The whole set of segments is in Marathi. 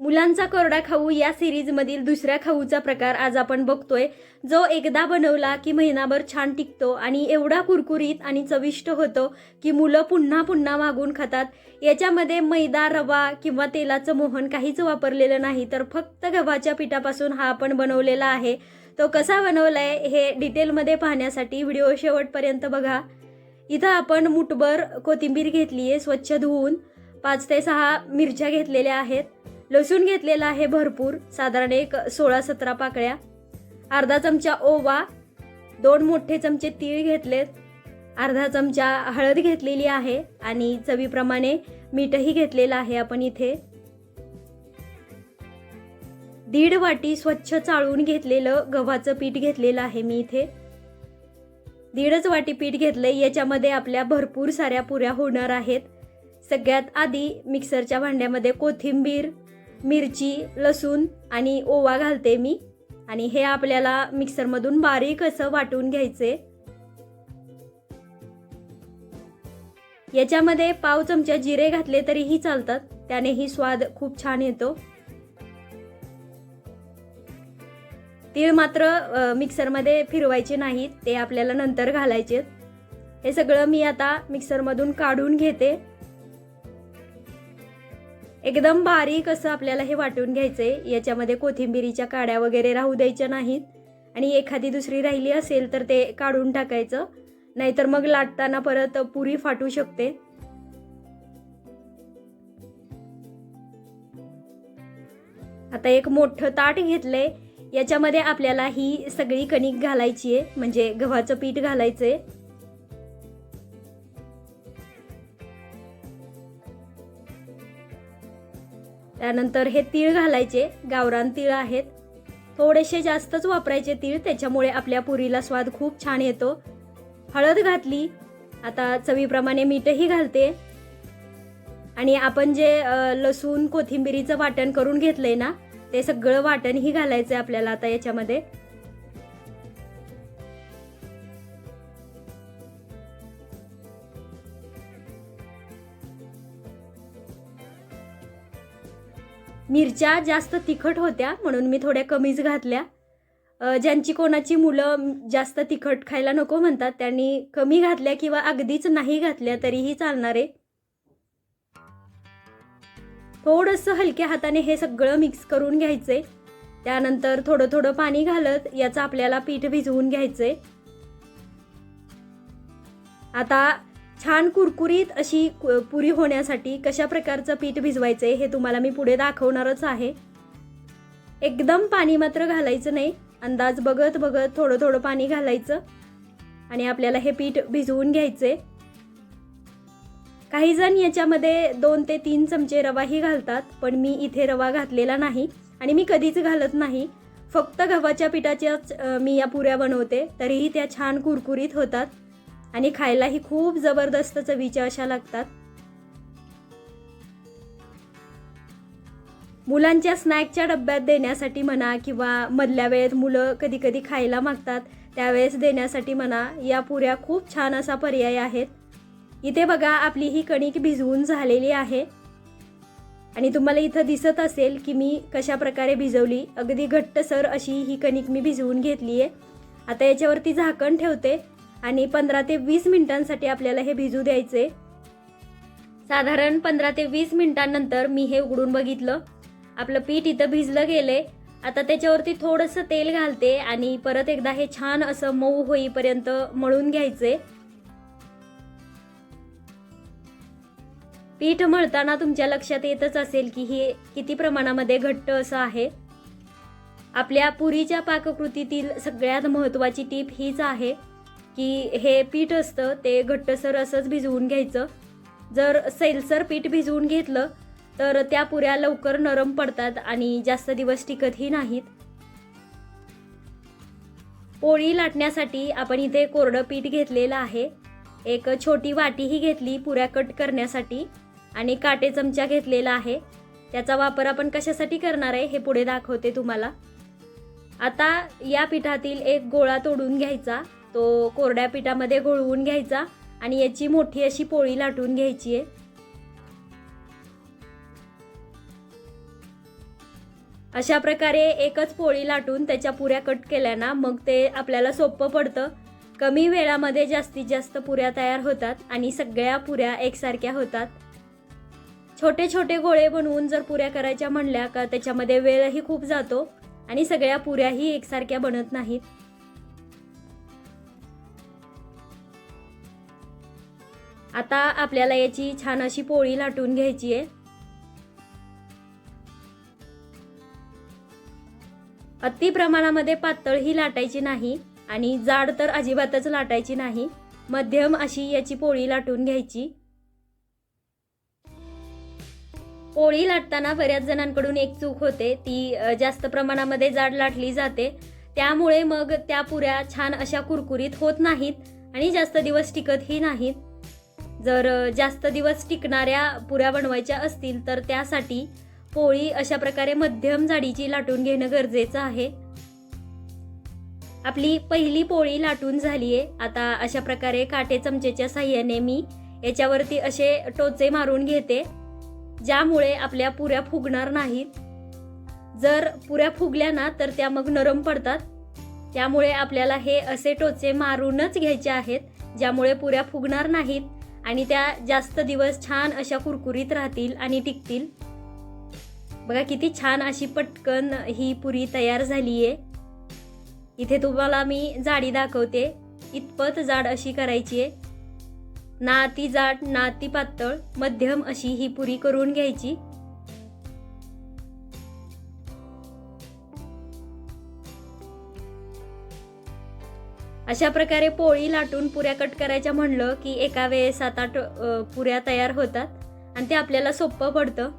मुलांचा कोरडा खाऊ या सिरीजमधील दुसऱ्या खाऊचा प्रकार आज आपण बघतोय. जो एकदा बनवला की महिनाभर छान टिकतो आणि एवढा कुरकुरीत आणि चविष्ट होतो की मुलं पुन्हा पुन्हा मागून खातात. याच्यामध्ये मैदा रवा किंवा तेलाचं मोहन काहीच वापरलेलं नाही तर फक्त गव्हाच्या पिठापासून हा आपण बनवलेला आहे. तो कसा बनवलाय हे डिटेलमध्ये पाहण्यासाठी व्हिडिओ शेवटपर्यंत बघा. इथं आपण मुठभर कोथिंबीर घेतली आहे स्वच्छ धुवून. पाच ते सहा मिरच्या घेतलेल्या आहेत. लसूण घेतलेला आहे भरपूर. साधारण एक सोळा सतरा पाकळ्या. अर्धा चमचा ओवा दोन मोठे चमचे तीळ घेतलेत. अर्धा चमचा हळद घेतलेली आहे आणि चवीप्रमाणे मीठही घेतलेलं आहे आपण इथे. दीड वाटी स्वच्छ चाळून घेतलेलं गव्हाचं पीठ घेतलेलं आहे मी इथे. दीडच वाटी पीठ घेतलंय याच्यामध्ये आपल्या भरपूर साऱ्या पुऱ्या होणार आहेत. सगळ्यात आधी मिक्सरच्या भांड्यामध्ये कोथिंबीर मिरची लसूण आणि ओवा घालते मी. आणि हे आपल्याला मिक्सरमधून बारीक असं वाटून घ्यायचे. याच्यामध्ये पाव चमचा जिरे घातले तरीही चालतात. त्यानेही स्वाद खूप छान येतो. तीळ मात्र मिक्सरमध्ये फिरवायचे नाहीत. ते आपल्याला नंतर घालायचे हे सगळं मी आता मिक्सरमधून काढून घेते. एकदम बारीक असं आपल्याला हे वाटून घ्यायचं आहे याच्यामध्ये कोथिंबिरीच्या काड्या वगैरे राहू द्यायच्या नाहीत. आणि एखादी दुसरी राहिली असेल तर ते काढून टाकायचं. नाहीतर मग लाटताना परत पुरी फाटू शकते. आता एक मोठं ताट घेतलंय. याच्यामध्ये आपल्याला ही सगळी कणिक घालायची आहे म्हणजे गव्हाचं पीठ घालायचं आहे त्यानंतर हे तीळ घालायचे गावरान तीळ आहेत. थोडेसे जास्तच वापरायचे तीळ त्याच्यामुळे आपल्या पुरीला स्वाद खूप छान येतो. हळद घातली आता चवीप्रमाणे मीठही घालते. आणि आपण जे लसूण कोथिंबिरीचं वाटण करून घेतलंय ना ते सगळं वाटणही घालायचं आहे आपल्याला आता याच्यामध्ये. मिरच्या जास्त तिखट होत्या म्हणून मी थोड्या कमीच घातल्या. ज्यांची कोणाची मुलं जास्त तिखट खायला नको म्हणतात त्यांनी कमी घातल्या किंवा अगदीच नाही घातल्या तरीही चालणार आहे. थोडंसं हलक्या हाताने हे सगळं मिक्स करून घ्यायचंय. त्यानंतर थोडं थोडं पाणी घालत याचं आपल्याला पीठ भिजवून घ्यायचंय. आता छान कुरकुरीत अशी कु- पुरी होण्यासाठी कशा प्रकारचं पीठ भिजवायचंय हे तुम्हाला मी पुढे दाखवणारच आहे. एकदम पाणी मात्र घालायचं नाही. अंदाज बघत बघत थोडं थोडं पाणी घालायचं. आणि आपल्याला हे पीठ भिजवून घ्यायचंय. काही जण याच्यामध्ये दोन ते तीन चमचे रवाही घालतात पण मी इथे रवा घातलेला नाही आणि मी कधीच घालत नाही. फक्त गव्हाच्या पिठाच्याच मी या पुऱ्या बनवते तरीही त्या छान कुरकुरीत होतात. आणि खायलाही खूप जबरदस्त चवीच्या अशा लागतात. मुलांच्या स्नॅकच्या डब्यात देण्यासाठी म्हणा किंवा मधल्या वेळेत मुलं कधी कधी खायला मागतात त्यावेळेस देण्यासाठी म्हणा या पुऱ्या खूप छान असा पर्याय आहेत. इथे बघा आपली ही कणिक भिजवून झालेली आहे. आणि तुम्हाला इथं दिसत असेल की मी कशा प्रकारे भिजवली. अगदी घट्टसर अशी ही कणिक मी भिजवून घेतली आहे आता याच्यावरती झाकण ठेवते. आणि पंधरा ते वीस मिनिटांसाठी आपल्याला हे भिजू द्यायचे. साधारण पंधरा ते वीस मिनिटांनंतर मी हे उघडून बघितलं. आपलं पीठ इथं भिजलं गेले. आता त्याच्यावरती थोडंसं तेल घालते आणि परत एकदा हे छान असं मऊ होईपर्यंत मळून घ्यायचे. पीठ मळताना तुमच्या लक्षात येतच असेल की हे किती प्रमाणामध्ये घट्ट असं आहे. आपल्या पुरीच्या पाककृतीतील सगळ्यात महत्त्वाची टीप हीच आहे. की हे पीठ असतं ते घट्टसर असंच भिजवून घ्यायचं. जर सैलसर पीठ भिजवून घेतलं तर त्या पुऱ्या लवकर नरम पडतात आणि जास्त दिवस टिकतही नाहीत. पोळी लाटण्यासाठी आपण इथे कोरडं पीठ घेतलेलं आहे. एक छोटी वाटीही घेतली पुऱ्या कट करण्यासाठी आणि काटे चमचा घेतलेला आहे. त्याचा वापर आपण कशासाठी करणार आहे हे पुढे दाखवते तुम्हाला. आता या पिठातील एक गोळा तोडून घ्यायचा. तो कोरड्या पिठामध्ये घोळवून घ्यायचा आणि याची मोठी अशी पोळी लाटून घ्यायची आहे. अशा प्रकारे एकच पोळी लाटून त्याच्या पुऱ्या कट केल्या ना मग ते आपल्याला सोपं पडतं. कमी वेळामध्ये जास्तीत जास्त पुऱ्या तयार होतात आणि सगळ्या पुऱ्या एकसारख्या होतात. छोटे छोटे गोळे बनवून जर पुऱ्या करायच्या म्हणल्या का त्याच्यामध्ये वेळही खूप जातो आणि सगळ्या पुऱ्याही एकसारख्या बनत नाहीत. आता आपल्याला याची छान अशी पोळी लाटून घ्यायची आहे. अति प्रमाणामध्ये पातळ ही लाटायची नाही आणि जाड तर अजिबातच लाटायची नाही. मध्यम अशी याची पोळी लाटून घ्यायची. पोळी लाटताना बऱ्याच जणांकडून एक चूक होते. ती जास्त प्रमाणामध्ये जाड लाटली जाते. त्यामुळे मग त्या पुऱ्या छान अशा कुरकुरीत होत नाहीत आणि जास्त दिवस टिकतही नाहीत. जर जास्त दिवस टिकणाऱ्या पुऱ्या बनवायच्या असतील तर त्यासाठी पोळी अशा प्रकारे मध्यम जाडीची लाटून घेणं गरजेचं आहे. आपली पहिली पोळी लाटून झाली आहे आता अशा प्रकारे काटे चमचेच्या साह्याने मी याच्यावरती असे टोचे मारून घेते ज्यामुळे आपल्या पुऱ्या फुगणार नाहीत. जर पुऱ्या फुगल्या ना तर त्या मग नरम पडतात. त्यामुळे आपल्याला हे असे टोचे मारूनच घ्यायचे आहेत ज्यामुळे पुऱ्या फुगणार नाहीत. आणि त्या जास्त दिवस छान अशा कुरकुरीत राहतील आणि टिकतील. बघा किती छान अशी पटकन ही पुरी तयार झाली आहे इथे तुम्हाला मी जाडी दाखवते. इतपत जाड अशी करायची आहे ना ती जाड ना ती पातळ मध्यम अशी ही पुरी करून घ्यायची. अशा प्रकारे पोळी लाटून पुऱ्या कट करायच्या म्हणलं की एका वेळेस सात आठ पुऱ्या तयार होतात आणि ते आपल्याला सोपं पडतं.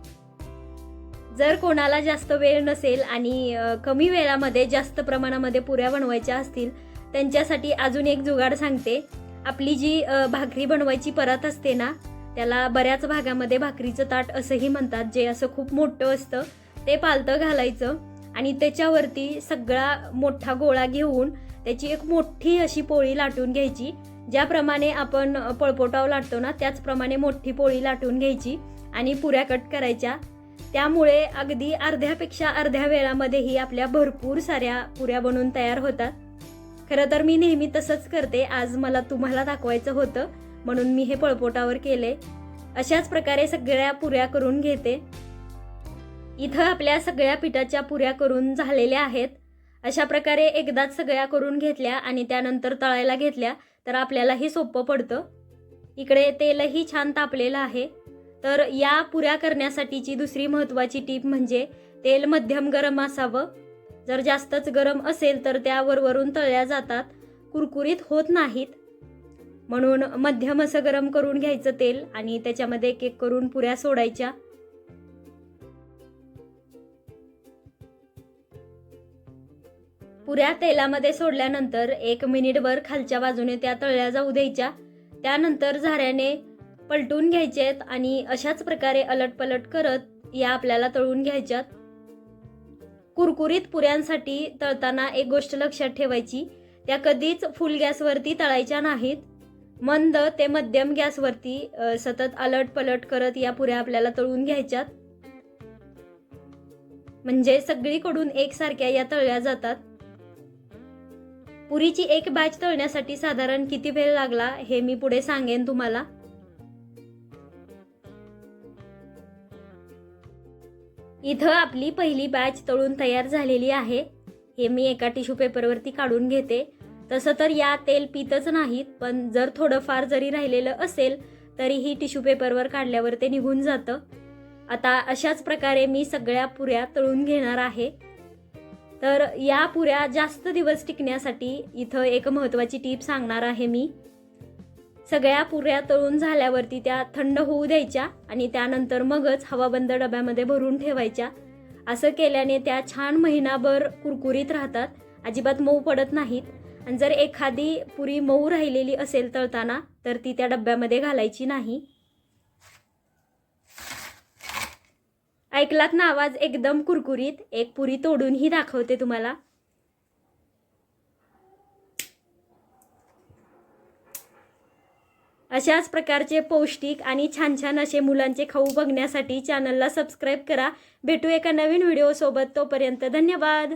जर कोणाला जास्त वेळ नसेल आणि कमी वेळामध्ये जास्त प्रमाणामध्ये पुऱ्या बनवायच्या असतील त्यांच्यासाठी अजून एक जुगाड सांगते. आपली जी भाकरी बनवायची परत असते ना त्याला बऱ्याच भागामध्ये भाकरीचं ताट असंही म्हणतात जे असं खूप मोठं असतं ते पालतं घालायचं आणि त्याच्यावरती सगळा मोठा गोळा घेऊन त्याची एक मोठी अशी पोळी लाटून घ्यायची. ज्याप्रमाणे आपण पळपोटाव लाटतो ना त्याचप्रमाणे मोठी पोळी लाटून घ्यायची आणि पुऱ्या कट करायच्या. त्यामुळे अगदी अर्ध्यापेक्षा अर्ध्या वेळामध्येही आपल्या भरपूर साऱ्या पुऱ्या बनवून तयार होतात. खरं तर मी नेहमी तसंच करते. आज मला तुम्हाला दाखवायचं होतं म्हणून मी हे पळपोटावर केले. अशाच प्रकारे सगळ्या पुऱ्या करून घेते. इथं आपल्या सगळ्या पिठाच्या पुऱ्या करून झालेल्या आहेत. अशा प्रकारे एकदाच सगळ्या करून घेतल्या आणि त्यानंतर तळायला घेतल्या तर आपल्यालाही सोपं पडतं. इकडे तेलही छान तापलेलं आहे. तर या पुऱ्या करण्यासाठीची दुसरी महत्त्वाची टीप म्हणजे तेल मध्यम गरम असावं. जर जास्तच गरम असेल तर त्या वरवरून तळल्या जातात. कुरकुरीत होत नाहीत. म्हणून मध्यम असं गरम करून घ्यायचं तेल आणि त्याच्यामध्ये एक एक करून पुऱ्या सोडायच्या. पुऱ्या तेलामध्ये सोडल्यानंतर एक मिनिटभर खालच्या बाजूने त्या तळल्या जाऊ द्यायच्या. त्यानंतर झाऱ्याने पलटून घ्यायचेत आणि अशाच प्रकारे अलटपलट करत या आपल्याला तळून घ्यायच्यात. कुरकुरीत पुऱ्यांसाठी तळताना एक गोष्ट लक्षात ठेवायची त्या कधीच फुल गॅसवरती तळायच्या नाहीत. मंद ते मध्यम गॅसवरती सतत अलट पलट करत या पुऱ्या आपल्याला तळून घ्यायच्यात. म्हणजे सगळीकडून एकसारख्या या तळल्या जातात. पुरीची एक बॅच तळण्यासाठी साधारण किती वेळ लागला हे मी पुढे सांगेन तुम्हाला. इथं आपली पहिली बॅच तळून तयार झालेली आहे. हे मी एका टिश्यू पेपरवरती काढून घेते. तसं तर या तेल पितच नाहीत पण जर थोडंफार जरी राहिलेलं असेल तरीही टिश्यू पेपरवर काढल्यावर ते निघून जातं. आता अशाच प्रकारे मी सगळ्या पुऱ्या तळून घेणार आहे. तर या पुऱ्या जास्त दिवस टिकण्यासाठी इथं एक महत्त्वाची टीप सांगणार आहे मी. सगळ्या पुऱ्या तळून झाल्यावरती त्या थंड होऊ द्यायच्या आणि त्यानंतर मगच हवाबंद डब्यामध्ये भरून ठेवायच्या. असं केल्याने त्या छान महिनाभर कुरकुरीत राहतात अजिबात मऊ पडत नाहीत. आणि जर एखादी पुरी मऊ राहिलेली असेल तळताना तर ती त्या डब्यामध्ये घालायची नाही. ऐकलात ना आवाज? एकदम कुरकुरीत. एक पुरी तोडूनही दाखवते तुम्हाला. अशाच प्रकारचे पौष्टिक आणि छान छान असे मुलांचे खाऊ बघण्यासाठी चॅनलला सबस्क्राईब करा. भेटू एका नवीन व्हिडिओसोबत तोपर्यंत धन्यवाद.